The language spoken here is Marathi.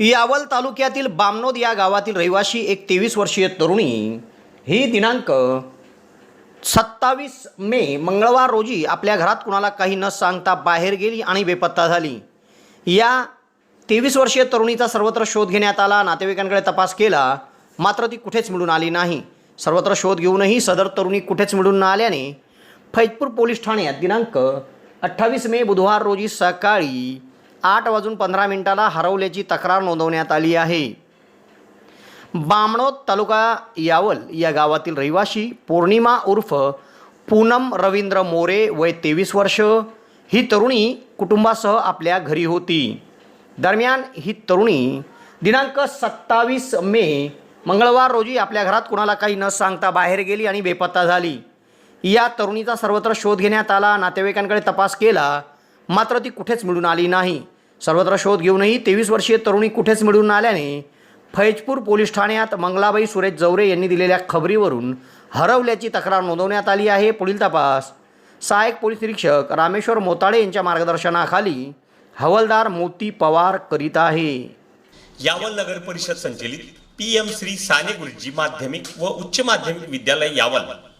यावल तालुक्यातील बामनोद या गावातील रहिवाशी एक तेवीस वर्षीय तरुणी. ही दिनांक सत्तावीस मे मंगळवार रोजी आपल्या घरात कुणाला काही न सांगता बाहेर गेली आणि बेपत्ता झाली. या तेवीस वर्षीय तरुणीचा सर्वत्र शोध घेण्यात आला नातेवाईकांकडे तपास केला मात्र ती कुठेच मिळून आली नाही. सर्वत्र शोध घेऊनही सदर तरुणी कुठेच मिळून न आल्याने फैजपूर पोलीस ठाण्यात दिनांक अठ्ठावीस मे बुधवार रोजी सकाळी आठ वाजून पंधरा मिनिटाला हरवल्याची तक्रार नोंदवण्यात आली आहे. बामणोद तालुका यावल या गावातील रहिवाशी पौर्णिमा उर्फ पूनम रवींद्र मोरे वय तेवीस वर्ष. ही तरुणी कुटुंबासह आपल्या घरी होती. दरम्यान ही तरुणी दिनांक सत्तावीस मे मंगळवार रोजी आपल्या घरात कुणाला काही न सांगता बाहेर गेली आणि बेपत्ता झाली. या तरुणीचा सर्वत्र शोध घेण्यात आला नातेवाईकांकडे तपास केला मात्र ती कुठेच मिळून आली नाही. सर्वत्र शोध घेऊनही तेवीस वर्षीय तरुणी कुठेच मिळून आल्याने फैजपूर पोलीस ठाण्यात मंगलाबाई सुरेश जवरे यांनी दिलेल्या खबरीवरून हरवल्याची तक्रार नोंदवण्यात आली आहे. पुढील तपास. सहाय्यक पोलीस निरीक्षक रामेश्वर मोताळे यांच्या मार्गदर्शनाखाली हवालदार मोती पवार करीत आहे. यावल नगर परिषद संचलित पी एम श्री साने गुरुजी माध्यमिक व उच्च माध्यमिक विद्यालय यावल.